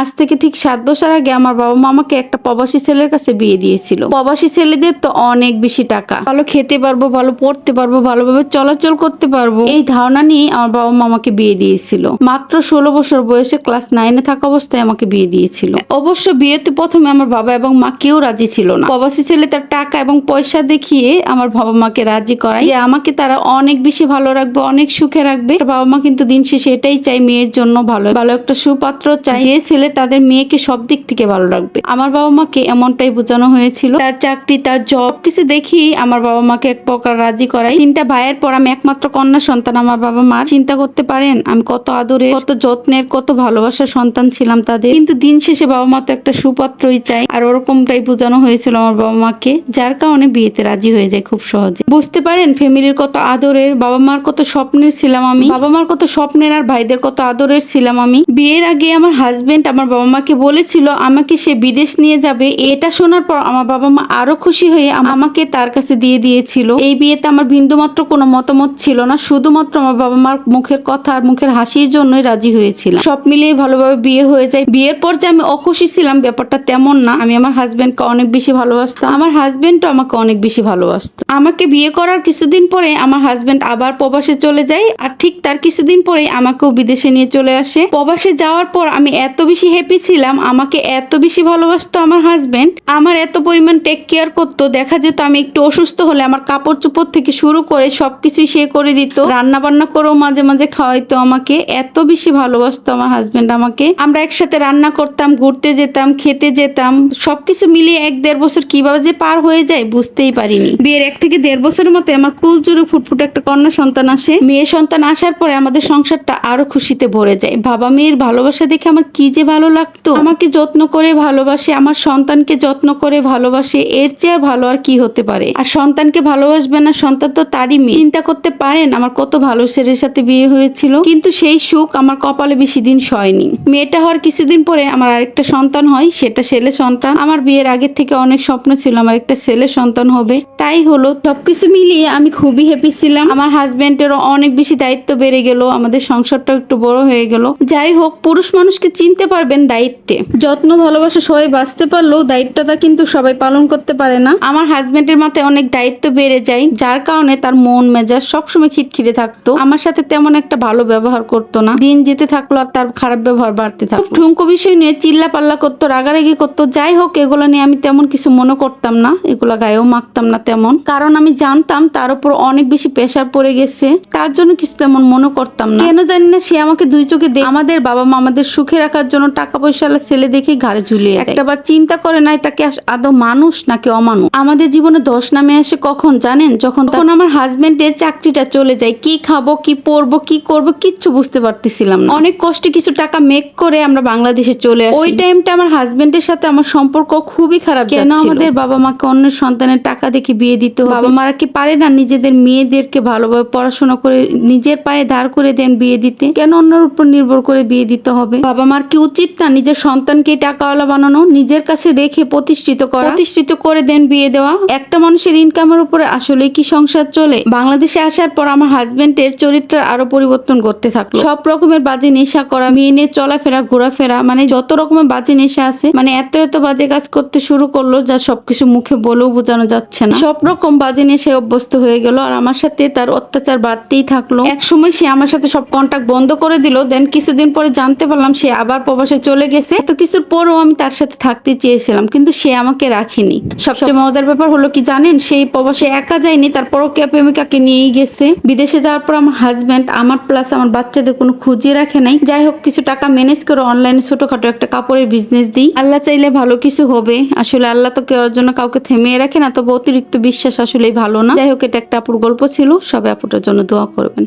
আজ থেকে ঠিক সাত বছর আগে আমার বাবা মা আমাকে একটা প্রবাসী ছেলের কাছে বিয়ে দিয়েছিল। প্রবাসী ছেলেদের তো অনেক বেশি টাকা। ভালো খেতে পারব, ভালো পড়তে পারব, ভালোভাবে চলাচল করতে পারব। এই ধারণা নিয়ে আমার বাবা মা আমাকে বিয়ে দিয়েছিল। মাত্র ষোলো বছর বয়সে ক্লাস নাইনে থাকা অবস্থায় আমাকে বিয়ে দিয়েছিল। অবশ্য বিয়েতে প্রথমে আমার বাবা এবং মা কেউ রাজি ছিল না। প্রবাসী ছেলে তার টাকা এবং পয়সা দেখিয়ে আমার বাবা মাকে রাজি করায়। যে আমাকে তারা অনেক বেশি ভালো রাখবে, অনেক সুখে রাখবে। বাবা মা কিন্তু দিন শেষে এটাই চাই মেয়ের জন্য ভালো ভালো একটা সুপাত্র চাই যে ছেলে তাদের মেয়েকে সব দিক থেকে ভালো রাখবে। আমার বাবা মাকে এমনটাই বোঝানো হয়েছিল। তার চাকরি, তার জব কিছু দেখি আমার বাবা মাকে এক প্রকার রাজি করাই। তিনটা ভাইয়ের পর আমি একমাত্র কন্যা সন্তান আমার বাবা মা চিন্তা করতে পারেন, আমি কত আদরে, কত যত্নের, কত ভালোবাসার সন্তান ছিলাম তাদের। কিন্তু দিন শেষে বাবা মা তো একটা সুপাত্রই চাই আর ওরকমটাই বোঝানো হয়েছিল আমার বাবা মাকে, যার কারণে বিয়েতে রাজি হয়ে যায় খুব সহজে। বুঝতে পারেন, ফ্যামিলির কত আদরের, বাবা মার কত স্বপ্নের ছিলাম আমি। বাবা মার কত স্বপ্নের আর ভাইদের কত আদরের ছিলাম আমি। বিয়ের আগে আমার হাজবেন্ড আমার বাবা মাকে বলেছিল, আমাকে সে বিদেশ নিয়ে যাবে। এটা শোনার পর আমার বাবা মা আরও খুশি হয়ে আমাকে তার কাছে দিয়ে দিয়েছিল। এই বিয়েতে আমার বিন্দুমাত্র কোনো মতামত ছিল না, শুধুমাত্র আমার বাবা মার মুখের কথা আর মুখের হাসির জন্যই রাজি হয়েছিলাম। সব মিলিয়ে ভালোভাবে বিয়ে হয়ে যায়। বিয়ের পর যে আমি অখুশি ছিলাম, ব্যাপারটা তেমন না। আমি আমার হাজবেন্ডকে অনেক বেশি ভালোবাসতাম। আমার হাজবেন্ডও আমাকে অনেক বেশি ভালোবাসতো। আমাকে বিয়ে করার কিছুদিন পরে আমার হাজবেন্ড আবার প্রবাসে চলে যায়। আর ঠিক তার কিছুদিন পরে আমাকেও বিদেশে নিয়ে চলে আসে। প্রবাসে যাওয়ার পর আমি এত বেশি হ্যাপি ছিলাম, আমাকে এত বেশি ভালোবাসতো আমার হাজবেন্ড আমার এত পরিমাণ টেক কেয়ার করতো, দেখা যেত আমি একটু অসুস্থ হলে আমার কাপড় চোপড় থেকে শুরু করে সবকিছুই সে করে দিত রান্না বান্না করেও মাঝে মাঝে খাওয়াইতো আমাকে, এত বেশি ভালোবাসতো আমার হাজবেন্ড আমাকে। আমরা একসাথে রান্না করতাম, ঘুরতে যেতাম, খেতে যেতাম, সবকিছু মিলিয়ে এক দেড় বছর কীভাবে যে পার হয়ে যায় বুঝতেই পারিনি। বিয়ের এক থেকে দেড় বছরের মতো আমার কুল জুড়ে ফুটফুটে একটা কন্যা সন্তান আসে, মেয়ে সন্তান আসার পরে আমাদের সংসারটা আরও খুশিতে ভরে যায়। বাবা মেয়ের ভালোবাসা দেখে আমার কি যে ভালো লাগতো। আমাকে যত্ন করে ভালোবাসে, আমার সন্তানকে যত্ন করে ভালোবাসে, এর চেয়ে আর ভালো আর কি হতে পারে? আর সন্তানকে ভালোবাসবে না, সন্তান তো তারই মেয়ে। চিন্তা করতে পারেন, আমার কত ভালো ছেলের সাথে বিয়ে হয়েছিল, কিন্তু সেই সুখ আমার কপালে বেশি দিন সয়নি। মেয়েটা হওয়ার কিছুদিন পরে আমার আরেকটা সন্তান হয়, সেটা ছেলে সন্তান। আমার বিয়ের আগে থেকে অনেক স্বপ্ন ছিল, আমার একটা ছেলে সন্তান হবে। তাই হলো, সবকিছু মিলিয়ে আমি খুবই হ্যাপি ছিলাম। আমার হাজবেন্ডেরও অনেক বেশি দায়িত্ব বেড়ে গেল, আমাদের সংসারটাও একটু বড় হয়ে গেল। যাই হোক, পুরুষ মানুষকে চিনতে পারবেন দায়িত্বে। যত্ন ভালোবাসা সবাই বাঁচতে পারলেও দায়িত্বটা কিন্তু সবাই পালন করতে পারে না। আমার হাজবেন্ডের মাথায় অনেক দায়িত্ব বেড়ে যায় যার কারণে তার মন মেজাজ সবসময় খিটখিটে থাকতো। আমার সাথে তেমন একটা ভালো ব্যবহার করতো না। দিন যেতে থাকল আর তার খারাপ ব্যবহার বাড়তে থাকল। ঠুঙ্কো বিষয় নিয়ে চিল্লা পাল্লা করতো রাগারাগি করতো যাই হোক এগুলো নিয়ে আমি তেমন কিছু মনে করতাম না। এগুলা গায়েও মাখতাম না তেমন। কারণ আমি জানতাম তার উপর অনেক বেশি প্রেশার পড়ে গেছে। তার জন্য কিছু তেমন মনে করতাম না। কেন জানি না সে আমাকে দুই চোখে আমাদের বাবা মা আমাদের সুখে রাখার জন্য টাকা পয়সা ছেলে দেখে ঘাড়ে ঝুলিয়ে দেয়। একটাবার চিন্তা করে না এটাকে আদৌ মানুষ নাকি অমানুষ? আমাদের জীবনে দশ নামে আসে কখন জানেন? যখন তখন আমার হাজবেন্ডের চাকরিটা চলে যায়। কি খাব কি পরবো কি করব কিচ্ছু বুঝতে পারতেছিলাম না। অনেক কষ্টে কিছু টাকা মেক করে আমরা বাংলাদেশে চলে আসি। ওই টাইমটা আমার হাজবেন্ডের সাথে আমার সম্পর্ক খুবই খারাপ কেন আমাদের বাবা মাকে অন্য সন্তানের টাকা দেখে বিয়ে দিতে হবে? বাবা মারা কি পারে না নিজেদের মেয়েদেরকে ভালোভাবে পড়াশোনা করে নিজের পায়ে দাঁড় করে দেন বিয়ে দিতে? কেন অন্যের উপর নির্ভর করে বিয়ে দিতে হবে? বাবা মার কি উচিত না নিজের সন্তানকে টাকাওয়ালা বানানো নিজের কাছে রেখে প্রতিষ্ঠিত করা। প্রতিষ্ঠিত করে দেন বিয়ে দেওয়া। একটা মানুষের ইনকামের উপরে আসলে কি সংসার চলে? বাংলাদেশে আসার পর আমার হাজবেন্ডের চরিত্রের আরও পরিবর্তন করতে থাকল। সব রকমের বাজে নেশা করা মেয়ে নিয়ে চলাফেরা ঘোরাফেরা মানে যত রকমের বাজে নেশা আছে মানে এত এত বাজে কাজ করতে শুরু করল যা সবকিছু মুখে বলেও বোঝানো যাচ্ছে না। সব রকম বাজে নেশায় অভ্যস্ত হয়ে গেল আর আমার সাথে তার অত্যাচার বাড়তেই থাকল। এক সময় সে আমার সাথে সব কন্ট্যাক্ট বন্ধ করে দিল দেন কিছুদিন পরে জানতে পারলাম সে আবার প্রবাসে চলে গেছে। তো কিছুর পরও আমি তার সাথে থাকতে চেয়েছিলাম, কিন্তু সে আমাকে রাখেনি। সবচেয়ে মজার ব্যাপার হলো কি জানেন, সেই প্রবাসে একা যায়নি তার পরকীয়া প্রেমিকাকে নিয়েই গেছে। বিদেশে যাওয়ার পর আমার হাজব্যান্ড আমার প্লাস আমার বাচ্চাদের কোনো খুঁজে রাখে নাই। যাই হোক, কিছু টাকা ম্যানেজ করে অনলাইনে ছোটখাটো একটা কাপড়ের বিজনেস দিই। আল্লাহ চাইলে ভালো কিছু হবে। আসলে আল্লাহ তো কেউ জন্য কাউকে থেমিয়ে রাখে না, তবে অতিরিক্ত বিশ্বাস আসলেই ভালো না। যাই হোক, এটা একটা আপুর গল্প ছিল। সবাই আপুটার জন্য দোয়া করবেন।